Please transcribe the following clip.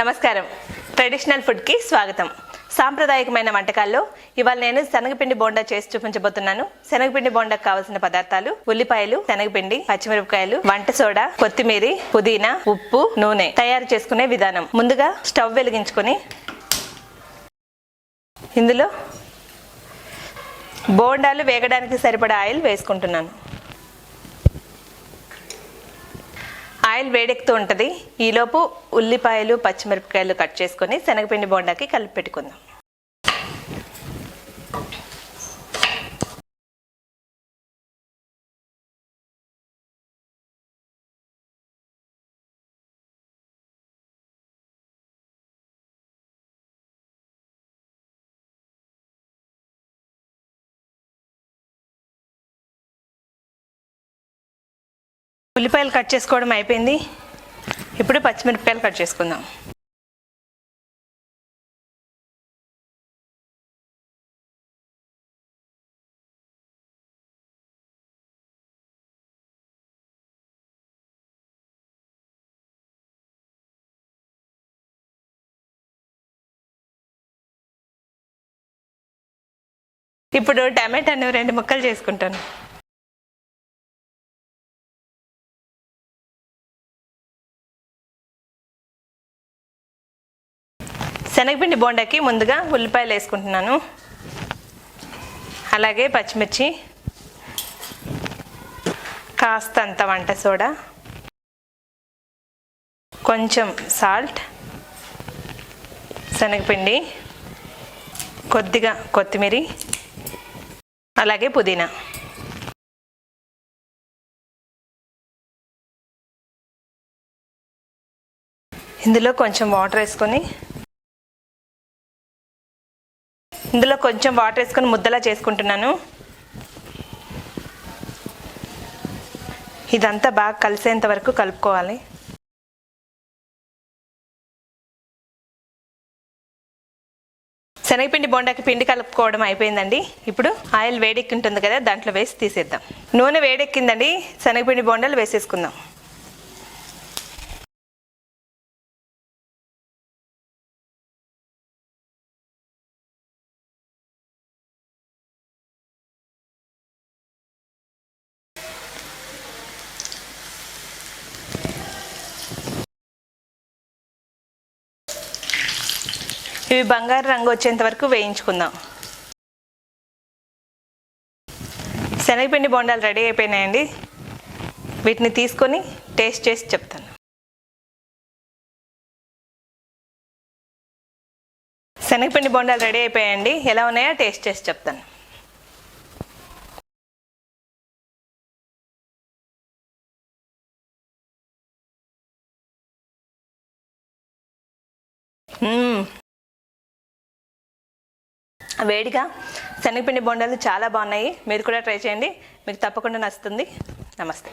నమస్కారం. ట్రెడిషనల్ ఫుడ్కి స్వాగతం. సాంప్రదాయకమైన వంటకాల్లో ఇవాళ నేను శనగపిండి బోండా చేసి చూపించబోతున్నాను. శనగపిండి బోండాకు కావాల్సిన పదార్థాలు ఉల్లిపాయలు శనగపిండి పచ్చిమిరపకాయలు వంట సోడా కొత్తిమీర పుదీనా ఉప్పు నూనె తయారు చేసుకునే విధానం. ముందుగా స్టవ్ వెలిగించుకొని ఇందులో బోండాలు వేగడానికి సరిపడా ఆయిల్ వేసుకుంటున్నాను. ఆయిల్ వేడెక్కుతూ ఉంటుంది. ఈలోపు ఉల్లిపాయలు పచ్చిమిరపకాయలు కట్ చేసుకొని శనగపిండి బోండాకి కలిపి పెట్టుకుందాం. ఉల్లిపాయలు కట్ చేసుకోవడం అయిపోయింది. ఇప్పుడు పచ్చిమిరపకాయలు కట్ చేసుకుందాం. ఇప్పుడు టమాటాను రెండు ముక్కలు చేసుకుంటాను. శనగపిండి బోండాకి ముందుగా ఉల్లిపాయలు వేసుకుంటున్నాను. అలాగే పచ్చిమిర్చి కాస్తంత వంట సోడా కొంచెం సాల్ట్ శనగపిండి కొద్దిగా కొత్తిమీర అలాగే పుదీనా. ఇందులో కొంచెం వాటర్ వేసుకొని ఇందులో కొంచెం వాటర్ వేసుకొని ముద్దలా చేసుకుంటున్నాను. ఇదంతా బాగా కలిసేంత వరకు కలుపుకోవాలి. శనగపిండి బోండాకి పిండి కలుపుకోవడం అయిపోయిందండి. ఇప్పుడు ఆయిల్ వేడెక్కి ఉంటుంది కదా దాంట్లో వేసి తీసేద్దాం. నూనె వేడెక్కిందండి శనగపిండి బోండాలు వేసేసుకుందాం. ఇవి బంగారు రంగు వచ్చేంత వరకు వేయించుకుందాం. శనగపిండి బొండాలు రెడీ అయిపోయినాయండి. వీటిని తీసుకొని టేస్ట్ చేసి చెప్తాను. శనగపిండి బొండాలు రెడీ అయిపోయాయండి. ఎలా ఉన్నాయో టేస్ట్ చేసి చెప్తాను. వేడిగా శనగపిండి బొండాలు చాలా బాగున్నాయి. మీరు కూడా ట్రై చేయండి. మీకు తప్పకుండా నచ్చుతుంది. నమస్తే.